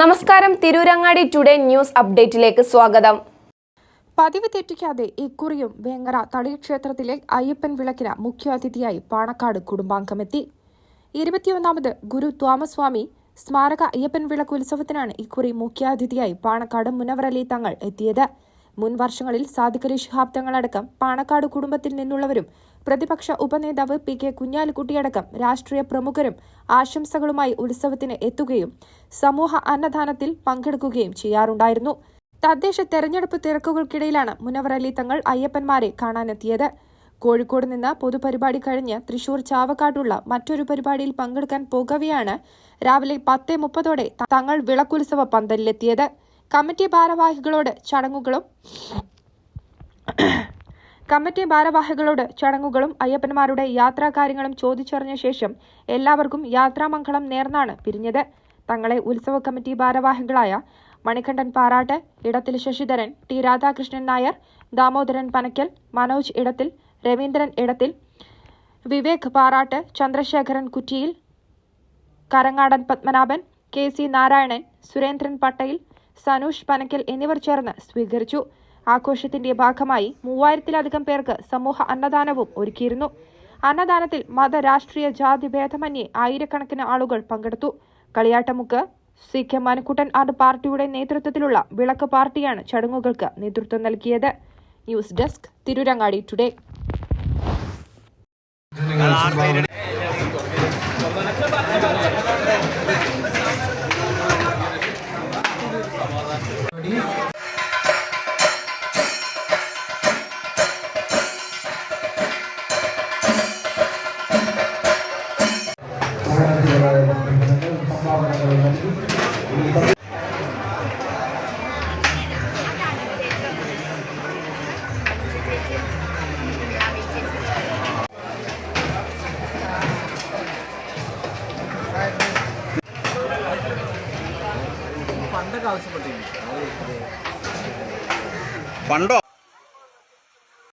നമസ്കാരം. Tirurangadi today news അപ്ഡേറ്റിലേക്ക് സ്വാഗതം. പതിവ് തെറ്റിക്കാതെ ഇക്കുറിയും വേങ്ങറ തടി ക്ഷേത്രത്തിലെ അയ്യപ്പൻ വിളക്കിന് മുഖ്യാതിഥിയായി പാണക്കാട് കുടുംബാംഗമെത്തി. ഇരുപത്തിയൊന്നാമത് ഗുരു തോമസ്വാമി സ്മാരക അയ്യപ്പൻ വിളക്ക് ഉത്സവത്തിനാണ് ഇക്കുറി മുഖ്യാതിഥിയായി പാണക്കാട് മുനവറലി തങ്ങൾ എത്തിയത്. മുൻ വർഷങ്ങളിൽ സാദിഖലി ശിഹാബ് തങ്ങളടക്കം പാണക്കാട് കുടുംബത്തിൽ നിന്നുള്ളവരും പ്രതിപക്ഷ ഉപനേതാവ് പി കെ കുഞ്ഞാലിക്കുട്ടിയടക്കം രാഷ്ട്രീയ പ്രമുഖരും ആശംസകളുമായി ഉത്സവത്തിന് എത്തുകയും സമൂഹ അന്നദാനത്തിൽ പങ്കെടുക്കുകയും ചെയ്യാറുണ്ടായിരുന്നു. തദ്ദേശ തെരഞ്ഞെടുപ്പ് തിരക്കുകൾക്കിടയിലാണ് മുനവർ അലി തങ്ങൾ അയ്യപ്പന്മാരെ കാണാനെത്തിയത്. കോഴിക്കോട് നിന്ന് പൊതുപരിപാടി കഴിഞ്ഞ് തൃശൂർ ചാവക്കാട്ടുള്ള മറ്റൊരു പരിപാടിയിൽ പങ്കെടുക്കാൻ പോകവെയാണ് രാവിലെ പത്ത് മുപ്പതോടെ തങ്ങൾ വിളക്കുത്സവ പന്തലിലെത്തിയത്. കമ്മിറ്റി ഭാരവാഹികളോട് ചടങ്ങുകളും കമ്മിറ്റി ഭാരവാഹികളോട് ചടങ്ങുകളും അയ്യപ്പന്മാരുടെ യാത്രാകാര്യങ്ങളും ചോദിച്ചറിഞ്ഞ ശേഷം എല്ലാവർക്കും യാത്രാമംഗളം നേർന്നാണ് പിരിഞ്ഞത്. തങ്ങളെ ഉത്സവ കമ്മിറ്റി ഭാരവാഹികളായ Manikandan Parattu Edathil Sasidharan T Radhakrishnan Nair Damodaran Panakkal Manoj Edathil Ravindran Edathil Vivek Parattu Chandrasekharan Kuttiyil Karangadan Padmanabhan K C Narayanan Surendran Patel Sanush Panakkal എന്നിവർ ചേർന്ന് സ്വീകരിച്ചു. ആഘോഷത്തിന്റെ ഭാഗമായി മൂവായിരത്തിലധികം പേർക്ക് സമൂഹ അന്നദാനവും ഒരുക്കിയിരുന്നു. അന്നദാനത്തിൽ മത രാഷ്ട്രീയ ജാതി ഭേദമന്യേ ആയിരക്കണക്കിന് ആളുകൾ പങ്കെടുത്തു. Kaliyattamukku C K Manakkuttan art പാർട്ടിയുടെ നേതൃത്വത്തിലുള്ള വിളക്ക് പാർട്ടിയാണ് ചടങ്ങുകൾക്ക് നേതൃത്വം നൽകിയത്. News desk Tirurangadi today. പണ്ടോ?